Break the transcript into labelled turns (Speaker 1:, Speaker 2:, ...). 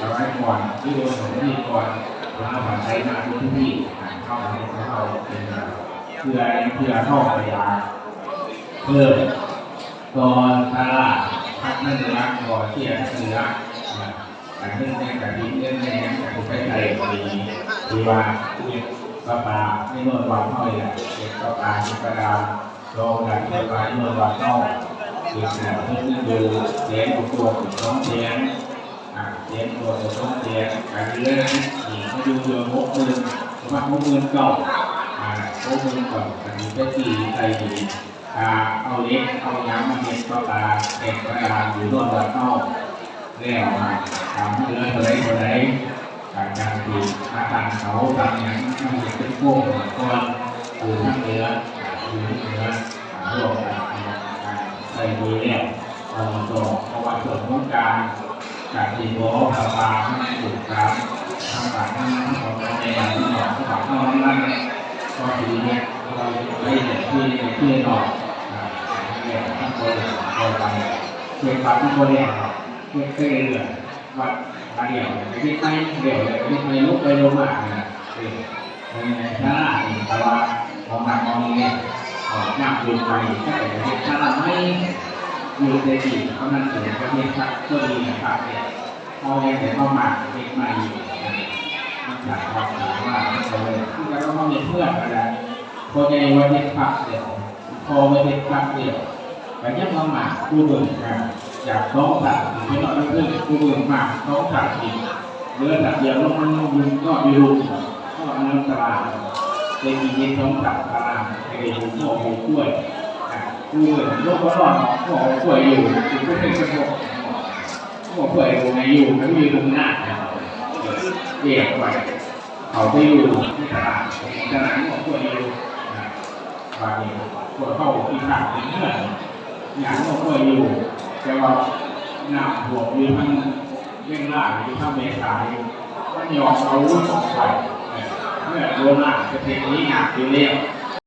Speaker 1: สมัยก่อนที่โดนสมัยก่อนเราผ่านใช้มานทุกที่เข้ามาให้เราเป็นเพื่อเพื่อเข้าไปยาเพิ่มตอนตลาดพักนั่นรักก่อเที่ยงเสือแต่เรื่องในการดีเรื่องในการไปไทยดีดีว่าปลาปลาไม่นวดวันเท่าไหร่เด็กปลาปลาที่กระดานลงกันเที่ยวไปนวดวันเท่าคือแบบเพื่อนดูเสียงตัวสองเสียง เสียงตัวสองเสียงการเลื่อนนี่เขาดูเรือหกหมื่นสมัครหกหมื่นเก่าอ่าหกหมื่นเก่าอันนี้ก็ตีใจดีอ่าเอาเล็กเอาย้ำมาเล็กก็ตาเอกกระดาอยู่รอดละเต้าแล้วมาทำให้เลยอะไรอะไรการการตีอาการเขาตามอย่างมันจะเป็นพวกก้อนอยู่ทั้งเนื้ออยู่ทั้งเนื้อ จากที่โบปลาปลาให้ถูกครับทางการทั้งของในการที่หนอกที่หนอกเข้านั่นก็ดีเนี่ยเราได้เนี่ยที่ที่หนอกเนี่ยทั้งคนเราไปเก็บบัตรทั้งคนเนี่ยเก็บไปเรื่อยวัดมาเดี่ยวไปที่ไปเดี่ยวเลยที่ไปลุกไปลงมาเนี่ยในชาติแต่ว่าของมันมองเนี่ยออกหน้าดูไปแค่แต่ชาติไม่ อยู่ในที่เขานั่นเองประเทศชาติก็ดีนะครับเนี่ยพอยังแต่เข้ามาเด็กใหม่มันจากความสามารถเราเลยที่เราต้องมีเพื่อนอะไรพอในวันเด็กพักเดียวพอวันเด็กพักเดียวแต่ยังมาหมาผู้เบิ่งกันจากสองสัตว์ที่เราเรื่องผู้เบิ่งมาสองสัตว์อีกเรือสัตว์เดียวลงมันยุงก็มีรูก็เนื้อตลาดเป็นอีกนิดสองสัตว์ตลาดให้ดูหัวหูกล้วย คือโลกก็รอดก็ป่วยอยู่คือก็เป็นกระบอกก็ป่วยอยู่ในอยู่แล้วมีตรงหน้าเรียกไว้เขาไปอยู่ที่ตลาดตลาดก็ป่วยอยู่บางทีปวยเข้าที่ทางที่เมื่อยอย่างก็ป่วยอยู่แต่ว่าหน้าหัวยู่ทั้งเร่งล่างอยู่ทั้งเมษายมันยอมเอาวุ้นออกไปเมื่อโดนล่างจะเป็นนี้หนักอยู่แล้ว